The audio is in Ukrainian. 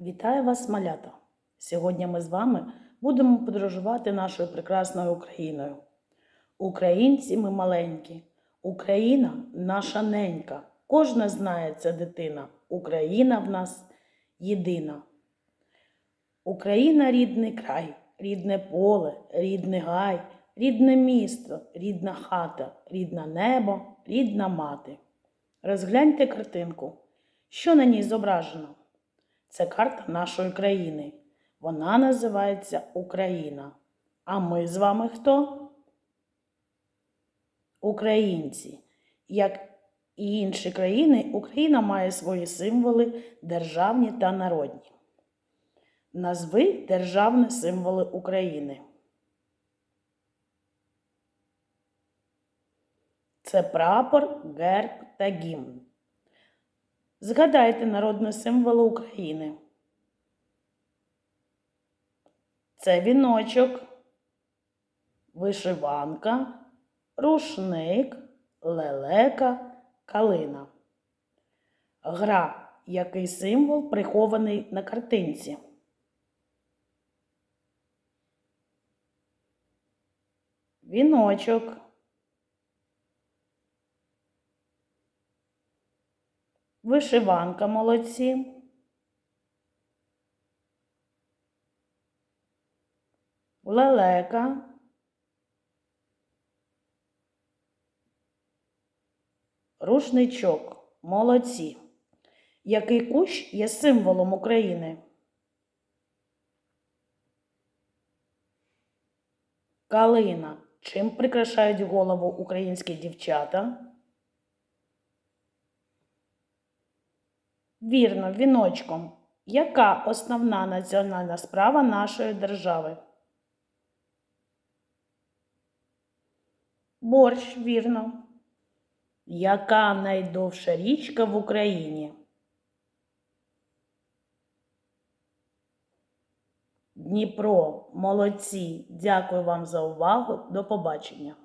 Вітаю вас, малята! Сьогодні ми з вами будемо подорожувати нашою прекрасною Україною. Українці ми маленькі, Україна наша ненька. Кожна знає ця дитина. Україна в нас єдина. Україна рідний край, рідне поле, рідний гай, рідне місто, рідна хата, рідне небо, рідна мати. Розгляньте картинку. Що на ній зображено? Це карта нашої країни. Вона називається Україна. А ми з вами хто? Українці. Як і інші країни, Україна має свої символи державні та народні. Назви державні символи України. Це прапор, герб та гімн. Згадайте народні символи України. Це віночок, вишиванка, рушник, лелека, калина. Гра, який символ прихований на картинці. Віночок. Вишиванка молодці. Лелека. Рушничок. Молодці. Який кущ є символом України? Калина. Чим прикрашають голову українські дівчата? Вірно, віночком. Яка основна національна справа нашої держави? Борщ, вірно. Яка найдовша річка в Україні? Дніпро, молодці. Дякую вам за увагу. До побачення.